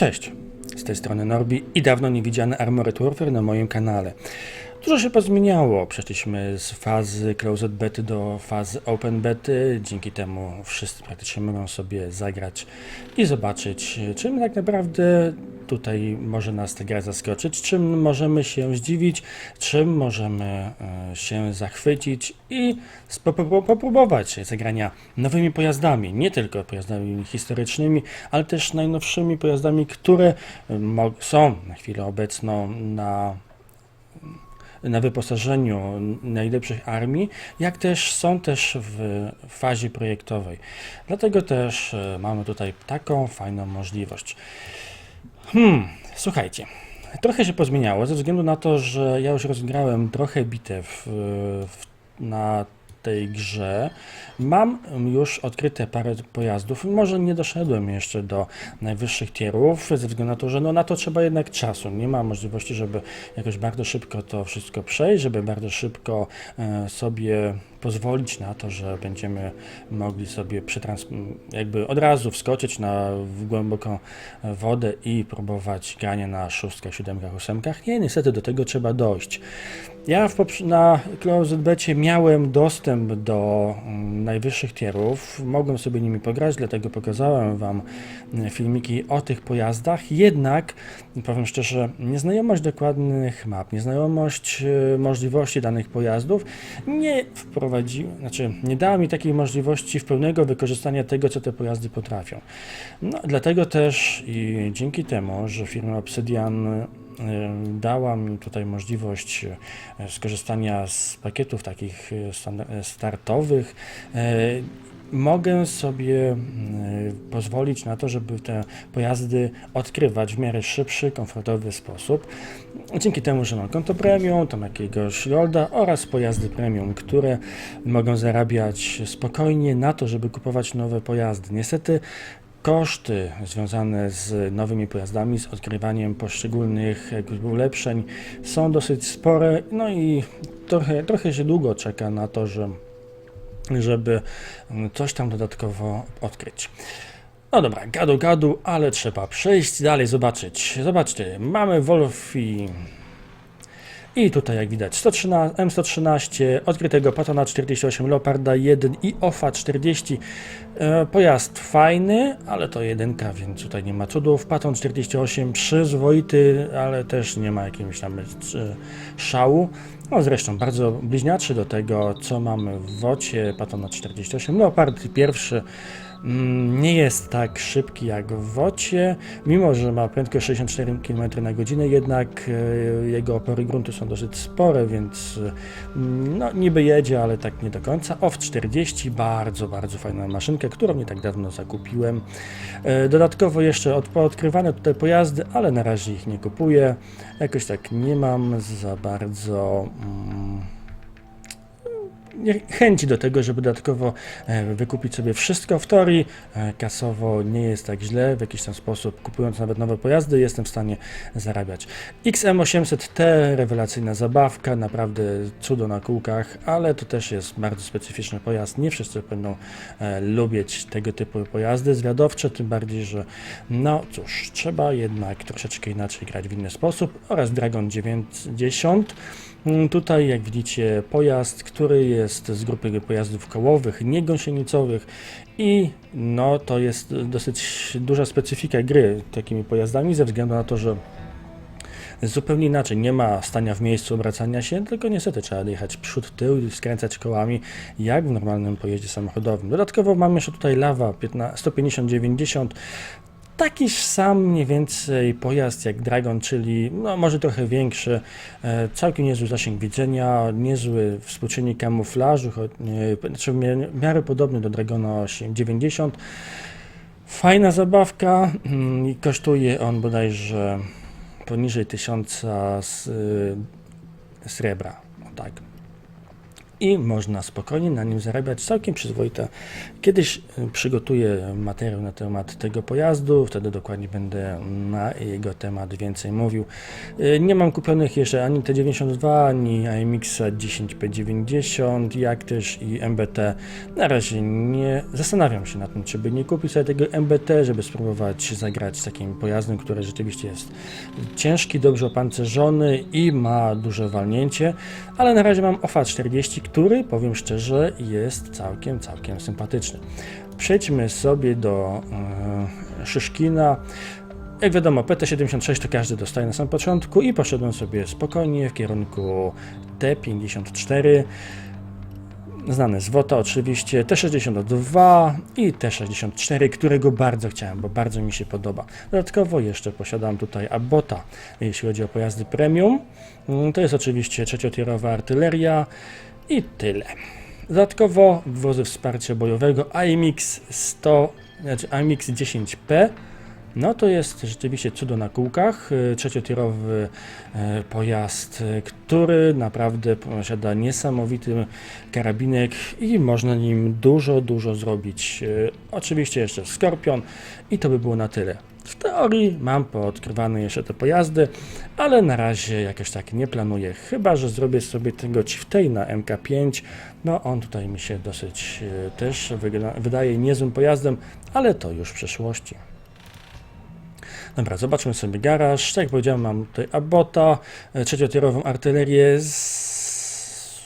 Cześć, z tej strony Norbi i dawno niewidziany Armored Warfare na moim kanale. Dużo się pozmieniało, przeszliśmy z fazy Closed Bety do fazy Open Bety, dzięki temu wszyscy praktycznie mogą sobie zagrać i zobaczyć, czym tak naprawdę tutaj może nas ta gra zaskoczyć, czym możemy się zdziwić, czym możemy e, się zachwycić i popróbować zagrania nowymi pojazdami, nie tylko pojazdami historycznymi, ale też najnowszymi pojazdami, które e, są na chwilę obecną na na wyposażeniu najlepszych armii, jak też są też w fazie projektowej. Dlatego też e, mamy tutaj taką fajną możliwość. Hmm, słuchajcie. Trochę się pozmieniało ze względu na to, że ja już rozgrałem trochę bitew e, w, na tej grze. Mam już odkryte parę pojazdów. Może nie doszedłem jeszcze do najwyższych tierów, ze względu na to, że no na to trzeba jednak czasu. Nie ma możliwości, żeby jakoś bardzo szybko to wszystko przejść, żeby bardzo szybko e, sobie pozwolić na to, że będziemy mogli sobie jakby od razu wskoczyć na głęboką wodę i próbować grania na szóstkach, siódemkach, ósemkach. Nie, niestety do tego trzeba dojść. Ja w na Closed Becie miałem dostęp do mm, najwyższych tierów, mogłem sobie nimi pograć, dlatego pokazałem Wam mm, filmiki o tych pojazdach, jednak powiem szczerze, nieznajomość dokładnych map, nieznajomość e, możliwości danych pojazdów nie wprowadziła, znaczy nie dała mi takiej możliwości w pełnego wykorzystania tego, co te pojazdy potrafią. No, dlatego też i dzięki temu, że firma Obsidian e, dała mi tutaj możliwość e, skorzystania z pakietów takich e, startowych, mogę sobie mm, pozwolić na to, żeby te pojazdy odkrywać w miarę szybszy, komfortowy sposób. Dzięki temu, że mam konto premium, tam jakiegoś golda oraz pojazdy premium, które mogą zarabiać spokojnie na to, żeby kupować nowe pojazdy. Niestety koszty związane z nowymi pojazdami, z odkrywaniem poszczególnych ulepszeń są dosyć spore, no i trochę, trochę się długo czeka na to, że żeby mm, coś tam dodatkowo odkryć. No dobra, gadu gadu, ale trzeba przejść dalej, zobaczyć. Zobaczcie, mamy Wolfi. I tutaj jak widać 113, M113, odkrytego Patona 48, Leoparda 1 i OFA 40. E, pojazd fajny, ale to jedynka, więc tutaj nie ma cudów. Paton 48 przyzwoity, ale też nie ma jakiegoś tam e, szału. No zresztą bardzo bliźniaczy do tego, co mamy w WOCie, Patona 48. Leopard pierwszy nie jest tak szybki jak w WOCie, mimo że ma prędkość 64 km na godzinę, jednak e, jego opory gruntu są dosyć spore, więc mm, no, niby jedzie, ale tak nie do końca. OFF 40, bardzo, bardzo fajna maszynka, którą nie tak dawno zakupiłem. E, Dodatkowo jeszcze od, poodkrywane tutaj pojazdy, ale na razie ich nie kupuję. Jakoś tak nie mam za bardzo. Mm, chęci do tego, żeby dodatkowo e, wykupić sobie wszystko. W teorii e, kasowo nie jest tak źle, w jakiś tam sposób kupując nawet nowe pojazdy jestem w stanie zarabiać. XM800T, rewelacyjna zabawka, naprawdę cudo na kółkach, ale to też jest bardzo specyficzny pojazd. Nie wszyscy będą e, lubić tego typu pojazdy zwiadowcze, tym bardziej, że no cóż, trzeba jednak troszeczkę inaczej grać w inny sposób oraz Dragon 90 Mm, Tutaj, jak widzicie, pojazd, który jest z grupy pojazdów kołowych, niegąsienicowych i no, to jest dosyć duża specyfika gry takimi pojazdami, ze względu na to, że zupełnie inaczej. Nie ma stania w miejscu, obracania się, tylko niestety trzeba jechać przód, tył i skręcać kołami, jak w normalnym pojeździe samochodowym. Dodatkowo mamy jeszcze tutaj lawa 150-90, Takiż sam mniej więcej pojazd jak Dragon, czyli no, może trochę większy, e, całkiem niezły zasięg widzenia, niezły współczynnik kamuflażu, choć, e, znaczy w mia- w miarę podobny do Dragona 890. Fajna zabawka mm, kosztuje on bodajże poniżej 1000 z, y, srebra. O tak. I można spokojnie na nim zarabiać całkiem przyzwoite. Kiedyś y, przygotuję materiał na temat tego pojazdu, wtedy dokładnie będę na jego temat więcej mówił. Y, Nie mam kupionych jeszcze ani T92, ani AMX 10P90, jak też i MBT. Na razie nie zastanawiam się nad tym, czy by nie kupić sobie tego MBT, żeby spróbować zagrać z takim pojazdem, który rzeczywiście jest ciężki, dobrze opancerzony i ma duże walnięcie, ale na razie mam OFA 40, który powiem szczerze jest całkiem, całkiem sympatyczny. Przejdźmy sobie do e, Szyszkina. Jak wiadomo, PT76 to każdy dostaje na samym początku i poszedłem sobie spokojnie w kierunku T54. Znane z WOTA oczywiście, T62 i T64, którego bardzo chciałem, bo bardzo mi się podoba. Dodatkowo jeszcze posiadam tutaj Abota, jeśli chodzi o pojazdy premium. Mm, To jest oczywiście trzeciotierowa artyleria i tyle. Dodatkowo wozy wsparcia bojowego AMX 100, znaczy AMX 10P. No to jest rzeczywiście cudo na kółkach. Trzeciotierowy e, pojazd, e, który naprawdę posiada niesamowity karabinek i można nim dużo, dużo zrobić. E, Oczywiście jeszcze Skorpion i to by było na tyle. W teorii mam poodkrywane jeszcze te pojazdy, ale na razie jakoś tak nie planuję. Chyba, że zrobię sobie tego Chieftaina MK5. No on tutaj mi się dosyć e, też wydaje niezłym pojazdem, ale to już w przeszłości. Dobra, zobaczmy sobie garaż. Tak jak powiedziałem, mam tutaj Abota, e, trzeciotierową artylerię z...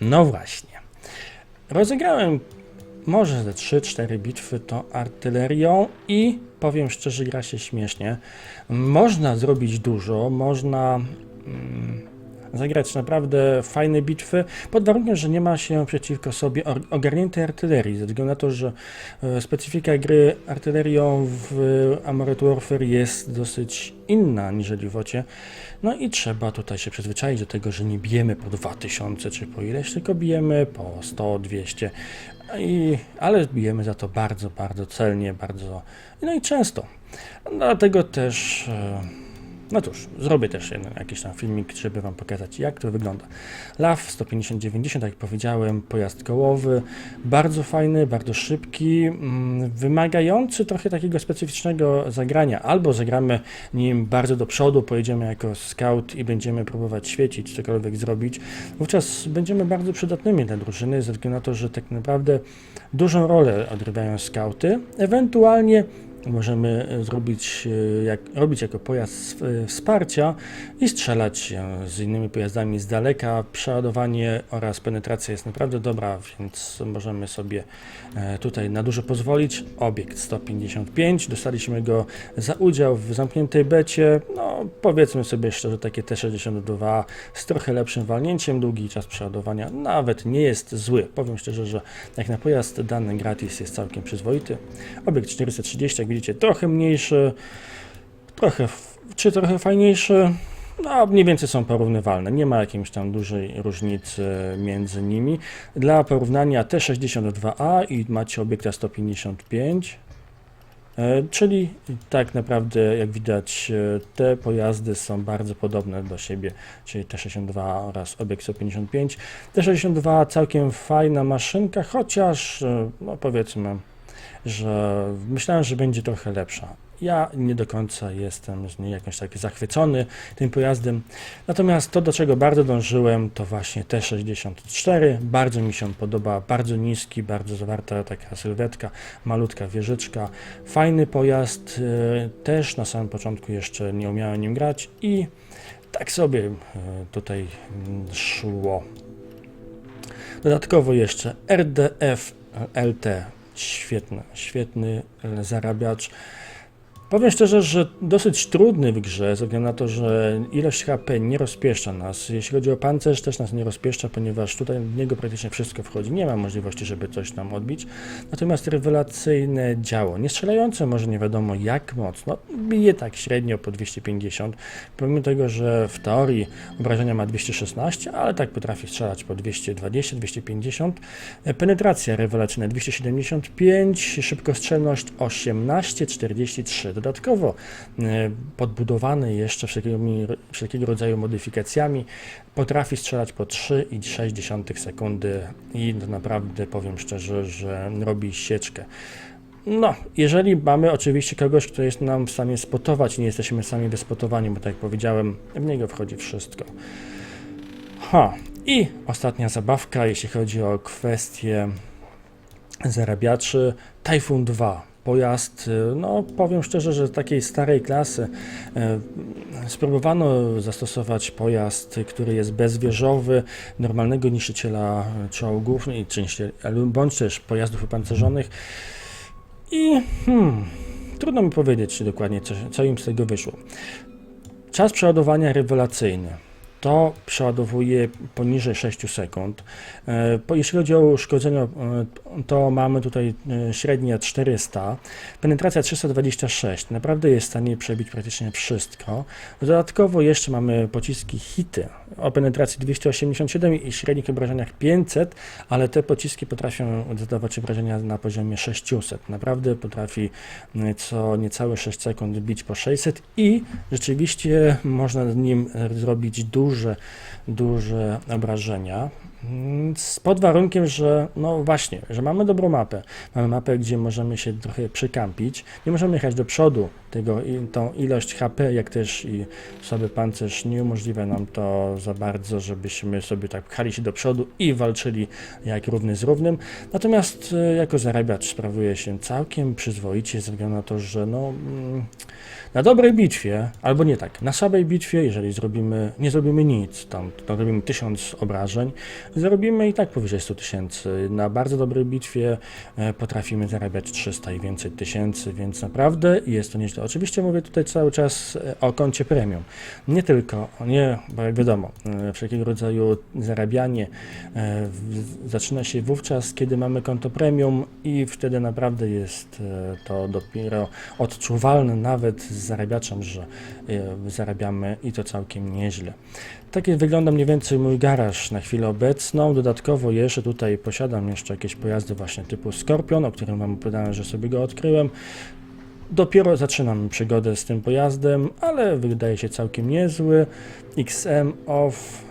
No właśnie. Rozegrałem może ze 3-4 bitwy tą artylerią i powiem szczerze, gra się śmiesznie. Można zrobić dużo, można mm, zagrać naprawdę fajne bitwy, pod warunkiem, że nie ma się przeciwko sobie ogarniętej artylerii, ze względu na to, że e, specyfika gry artylerią w Armored Warfare jest dosyć inna niżeli w Wocie. No i trzeba tutaj się przyzwyczaić do tego, że nie bijemy po 2000 czy po ileś, tylko bijemy po 100, 200. I, ale bijemy za to bardzo, bardzo celnie, bardzo, no i często. Dlatego też, e, no cóż, zrobię też jakiś tam filmik, żeby Wam pokazać, jak to wygląda. LAW 150-90, tak jak powiedziałem, pojazd kołowy, bardzo fajny, bardzo szybki, mm, wymagający trochę takiego specyficznego zagrania. Albo zagramy nim bardzo do przodu, pojedziemy jako scout i będziemy próbować świecić, cokolwiek zrobić. Wówczas będziemy bardzo przydatnymi dla drużyny, ze względu na to, że tak naprawdę dużą rolę odgrywają skauty. Ewentualnie możemy e, zrobić, e, jak, robić jako pojazd e, wsparcia i strzelać z innymi pojazdami z daleka. Przeładowanie oraz penetracja jest naprawdę dobra, więc możemy sobie tutaj na dużo pozwolić. Obiekt 155, dostaliśmy go za udział w zamkniętej becie. No, powiedzmy sobie szczerze, takie T62 z trochę lepszym walnięciem, długi czas przeładowania nawet nie jest zły. Powiem szczerze, że jak na pojazd dany gratis jest całkiem przyzwoity. Obiekt 430, jak widzicie, trochę mniejszy, trochę, czy trochę fajniejszy. No, mniej więcej są porównywalne. Nie ma jakiejś tam dużej różnicy między nimi. Dla porównania T62A i macie obiekta 155. E, Czyli tak naprawdę, jak widać, e, te pojazdy są bardzo podobne do siebie, czyli T62 oraz obiekt 155. T62 całkiem fajna maszynka, chociaż e, no powiedzmy, że myślałem, że będzie trochę lepsza. Ja nie do końca jestem z niej jakoś tak zachwycony tym pojazdem. Natomiast to, do czego bardzo dążyłem, to właśnie T64. Bardzo mi się podoba, bardzo niski, bardzo zawarta taka sylwetka, malutka wieżyczka. Fajny pojazd, e, też na samym początku jeszcze nie umiałem nim grać i tak sobie e, tutaj mm, szło. Dodatkowo jeszcze RDF LT, świetny, świetny e, zarabiacz. Powiem szczerze, że dosyć trudny w grze, ze względu na to, że ilość HP nie rozpieszcza nas. Jeśli chodzi o pancerz, też nas nie rozpieszcza, ponieważ tutaj w niego praktycznie wszystko wchodzi. Nie ma możliwości, żeby coś nam odbić. Natomiast rewelacyjne działo, nie strzelające może nie wiadomo jak mocno, bije tak średnio po 250, pomimo tego, że w teorii obrażenia ma 216, ale tak potrafi strzelać po 220, 250. E, Penetracja rewelacyjna 275, szybkostrzelność 18, 43. Dodatkowo e, podbudowany jeszcze wszelkiego, rodzaju modyfikacjami potrafi strzelać po 3,6 sekundy i naprawdę powiem szczerze, że robi sieczkę. No, jeżeli mamy oczywiście kogoś, kto jest nam w stanie spotować, nie jesteśmy sami wyspotowani, bo tak jak powiedziałem, w niego wchodzi wszystko. Ha, i ostatnia zabawka, jeśli chodzi o kwestię zarabiaczy, Typhoon 2. Pojazd, y, no powiem szczerze, że takiej starej klasy spróbowano zastosować pojazd, który jest bezwieżowy, normalnego niszczyciela czołgów, bądź też pojazdów wypancerzonych i hmm, trudno mi powiedzieć dokładnie, co, co im z tego wyszło. Czas przeładowania rewelacyjny. To przeładowuje poniżej 6 sekund. E, Jeśli chodzi o uszkodzenia, e, to mamy tutaj e, średnia 400, penetracja 326. Naprawdę jest w stanie przebić praktycznie wszystko. Dodatkowo jeszcze mamy pociski hity o penetracji 287 i średnich obrażeniach 500, ale te pociski potrafią zadawać obrażenia na poziomie 600. Naprawdę potrafi co niecałe 6 sekund bić po 600 i rzeczywiście można nim zrobić duże, duże obrażenia. Pod warunkiem, że no właśnie, że mamy dobrą mapę. Mamy mapę, gdzie możemy się trochę przykampić. Nie możemy jechać do przodu tego, tą ilość HP, jak też i sobie pancerz nie umożliwia nam to za bardzo, żebyśmy sobie tak pchali się do przodu i walczyli jak równy z równym. Natomiast e, jako zarabiacz sprawuje się całkiem przyzwoicie, ze względu na to, że no, mm, na dobrej bitwie, albo nie tak, na słabej bitwie, jeżeli zrobimy, nie zrobimy nic, tam, to robimy 1000 obrażeń, zarobimy i tak powyżej 100 tysięcy. Na bardzo dobrej bitwie e, potrafimy zarabiać 300 i więcej tysięcy, więc naprawdę jest to nieźle. Oczywiście mówię tutaj cały czas e, o koncie premium. Nie tylko, nie, bo jak wiadomo, e, wszelkiego rodzaju zarabianie zaczyna się wówczas, kiedy mamy konto premium i wtedy naprawdę jest to dopiero odczuwalne nawet z zarabiaczem, że zarabiamy i to całkiem nieźle. Tak wygląda mniej więcej mój garaż na chwilę obecną. Dodatkowo jeszcze tutaj posiadam jeszcze jakieś pojazdy właśnie typu Scorpion, o którym Wam opowiadałem, że sobie go odkryłem. Dopiero zaczynam przygodę z tym pojazdem, ale wydaje się całkiem niezły. XM OFF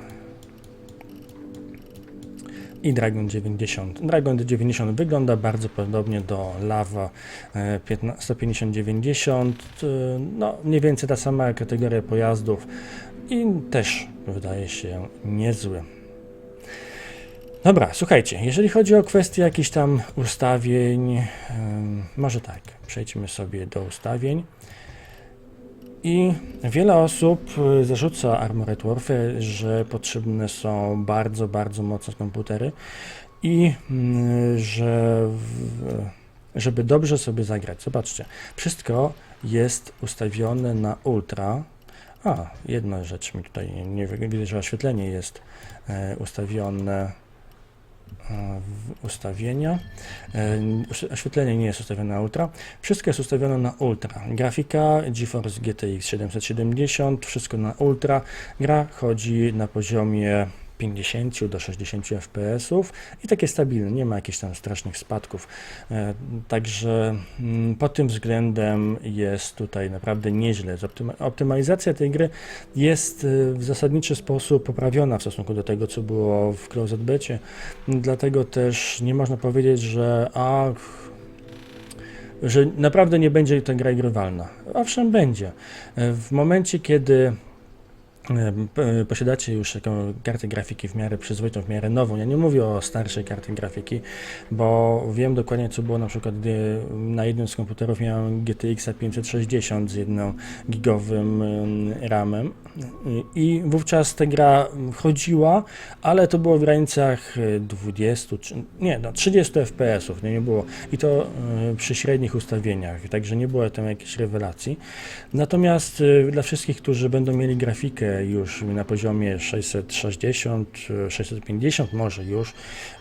i Dragon 90. Dragon 90 wygląda bardzo podobnie do Lava e, 15 150-90. e, No, mniej więcej ta sama kategoria pojazdów i też wydaje się niezły. Dobra, słuchajcie, jeżeli chodzi o kwestie jakichś tam ustawień, może tak, przejdźmy sobie do ustawień. I wiele osób y, zarzuca Armored Warfare, że potrzebne są bardzo, bardzo mocne komputery i mm, że żeby dobrze sobie zagrać. Zobaczcie, wszystko jest ustawione na ultra. A, jedna rzecz mi tutaj nie wi- widzę, że oświetlenie jest e, ustawione e, w ustawienia. E, oś- Oświetlenie nie jest ustawione na ultra. Wszystko jest ustawione na ultra. Grafika GeForce GTX 770, wszystko na ultra. Gra chodzi na poziomie 50 do 60 fps i takie stabilne, nie ma jakichś tam strasznych spadków. E, Także mm, pod tym względem jest tutaj naprawdę nieźle. Optymalizacja tej gry jest e, w zasadniczy sposób poprawiona w stosunku do tego, co było w Closed Becie. Dlatego też nie można powiedzieć, że ach, że naprawdę nie będzie ta gra grywalna. Owszem, będzie. E, W momencie, kiedy posiadacie już kartę grafiki w miarę przyzwoitą, w miarę nową, ja nie mówię o starszej karty grafiki, bo wiem dokładnie, co było na przykład, gdy na jednym z komputerów miałem GTX 560 z jedną gigowym em, ramem i wówczas ta gra chodziła, ale to było w granicach e, 20, czy, nie, no 30 FPS-ów, nie, nie było. I to e, przy średnich ustawieniach, także nie było tam jakiejś rewelacji. Natomiast e, dla wszystkich, którzy będą mieli grafikę już na poziomie 660, e, 650 może już,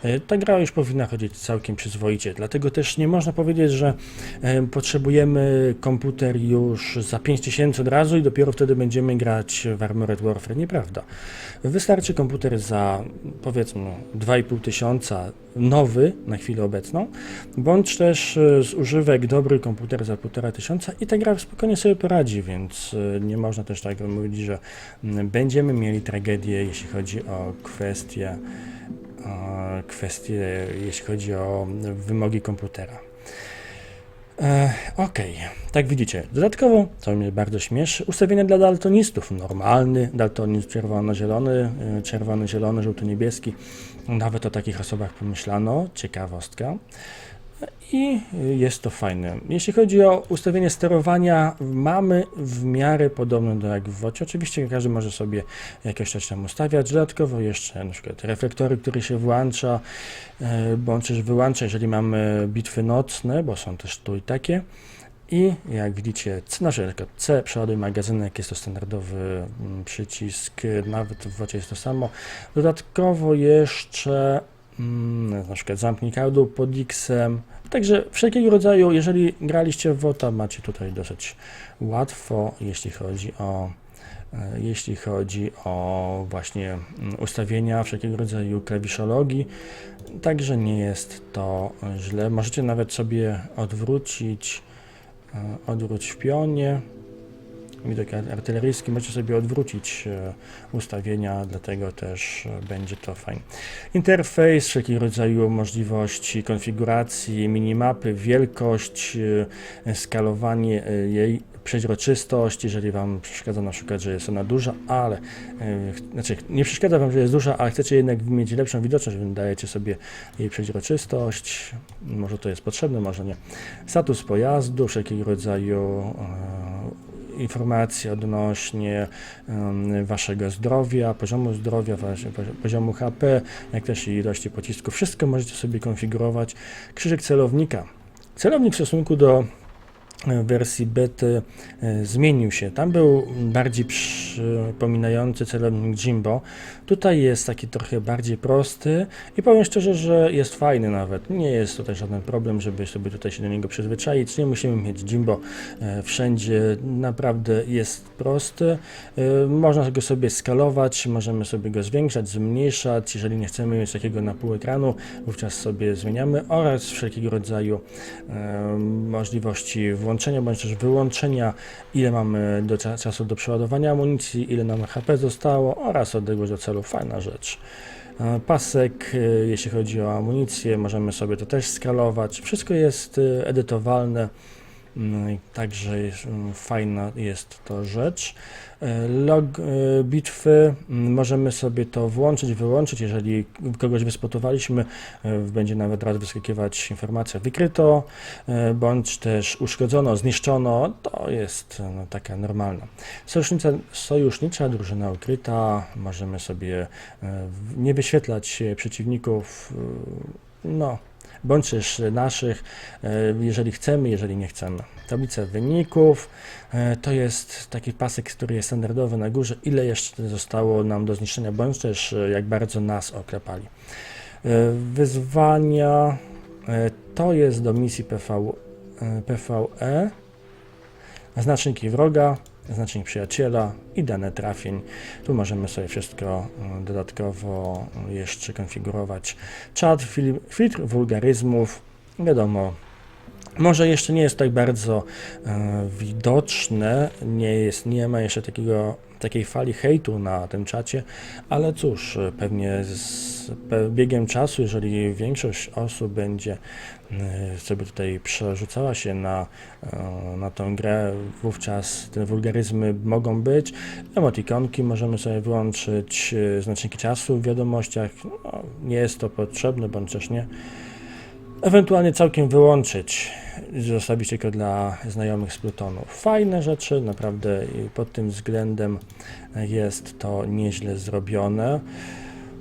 e, ta gra już powinna chodzić całkiem przyzwoicie. Dlatego też nie można powiedzieć, że e, potrzebujemy komputer już za 5000 od razu i dopiero wtedy będziemy grać w Armored Warfare. Nieprawda. Wystarczy komputer za powiedzmy 2,5 tysiąca nowy na chwilę obecną, bądź też e, z używek dobry komputer za półtora tysiąca i ta gra spokojnie sobie poradzi, więc e, nie można też tak mówić, że mm, będziemy mieli tragedię, jeśli chodzi o kwestie, e, kwestie jeśli chodzi o wymogi komputera. E, Okej, tak widzicie. Dodatkowo, co mnie bardzo śmieszy, ustawienia dla daltonistów. Normalny daltonizm czerwono-zielony, e, czerwony-zielony, żółto-niebieski. Nawet o takich osobach pomyślano. Ciekawostka. I jest to fajne. Jeśli chodzi o ustawienie sterowania, mamy w miarę podobne do jak w WOcie. Oczywiście każdy może sobie jakoś coś tam ustawiać. Dodatkowo jeszcze na przykład reflektory, które się włącza, e, bądź też wyłącza, jeżeli mamy bitwy nocne, bo są też tu i takie. I jak widzicie, C, na przykład C, przeładuj magazynek, jest to standardowy mm, przycisk, nawet w wocie jest to samo. Dodatkowo jeszcze mm, na przykład zamknij kadłub pod X-em. Także wszelkiego rodzaju, jeżeli graliście w WOTA, macie tutaj dosyć łatwo, jeśli chodzi o e, jeśli chodzi o właśnie mm, ustawienia wszelkiego rodzaju klawiszologii, także nie jest to źle. Możecie nawet sobie odwrócić, odwróć w pionie, widok ar- artyleryjski, możecie sobie odwrócić e, ustawienia, dlatego też e, będzie to fajne. Interfejs, wszelkiego rodzaju możliwości konfiguracji, minimapy, wielkość, e, skalowanie e, jej, przeźroczystość, jeżeli Wam przeszkadza na przykład, że jest ona duża, ale e, znaczy nie przeszkadza Wam, że jest duża, ale chcecie jednak mieć lepszą widoczność, więc dajecie sobie jej przeźroczystość, może to jest potrzebne, może nie. Status pojazdu, wszelkiego rodzaju e, informacje odnośnie em, waszego zdrowia, poziomu zdrowia, poziomu HP, jak też i ilości pocisków. Wszystko możecie sobie konfigurować. Krzyżyk celownika. Celownik w stosunku do e, wersji bety e, zmienił się. Tam był bardziej przypominający celownik Jimbo. Tutaj jest taki trochę bardziej prosty i powiem szczerze, że jest fajny nawet. Nie jest tutaj żaden problem, żeby sobie tutaj się do niego przyzwyczaić. Nie musimy mieć Jimbo e, wszędzie. Naprawdę jest prosty. E, Można go sobie skalować, możemy sobie go zwiększać, zmniejszać. Jeżeli nie chcemy mieć takiego na pół ekranu, wówczas sobie zmieniamy oraz wszelkiego rodzaju e, możliwości włączenia bądź też wyłączenia, ile mamy do cza- czasu do przeładowania amunicji, ile nam HP zostało oraz odległość do celu. Fajna rzecz. E, Pasek, e, jeśli chodzi o amunicję, możemy sobie to też skalować. Wszystko jest e, edytowalne. No także mm, fajna jest to rzecz. E, Log e, bitwy, mm, możemy sobie to włączyć, wyłączyć. Jeżeli kogoś wyspotowaliśmy, e, będzie nawet raz wyskakiwać informacja wykryto, bądź też uszkodzono, zniszczono. To jest no, taka normalna. Sojusznicza, sojusznicza drużyna ukryta, możemy sobie nie wyświetlać przeciwników, no, bądź też naszych, e, jeżeli chcemy, jeżeli nie chcemy. Tablica wyników e, to jest taki pasek, który jest standardowy na górze, ile jeszcze zostało nam do zniszczenia, bądź też e, jak bardzo nas oklepali. Wyzwania to jest do misji PV, PvE, znaczniki wroga, znacznik przyjaciela i dane trafień. Tu możemy sobie wszystko e, dodatkowo jeszcze konfigurować. Czat, fil- filtr wulgaryzmów, wiadomo, może jeszcze nie jest tak bardzo e, widoczne, nie, jest, nie ma jeszcze takiego, takiej fali hejtu na tym czacie, ale cóż, pewnie z biegiem czasu, jeżeli większość osób będzie e, sobie tutaj przerzucała się na, e, na tą grę, wówczas te wulgaryzmy mogą być. Emotikonki możemy sobie wyłączyć, e, znaczniki czasu w wiadomościach. No, nie jest to potrzebne, bądź też nie. Ewentualnie całkiem wyłączyć, zostawić tylko dla znajomych z Plutonu. Fajne rzeczy, naprawdę pod tym względem jest to nieźle zrobione.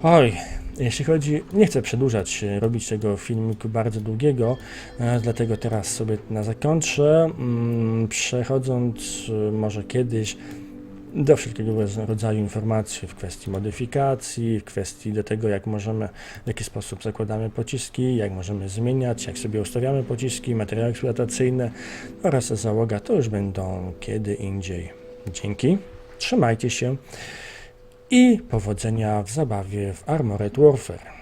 Oj, jeśli chodzi, nie chcę przedłużać, robić tego filmiku bardzo długiego, e, dlatego teraz sobie na zakończę, mm, przechodząc e, może kiedyś do wszelkiego rodzaju informacji w kwestii modyfikacji, w kwestii do tego, jak możemy, w jaki sposób zakładamy pociski, jak możemy zmieniać, jak sobie ustawiamy pociski, materiały eksploatacyjne oraz załoga, to już będą kiedy indziej. Dzięki, trzymajcie się i powodzenia w zabawie w Armored Warfare.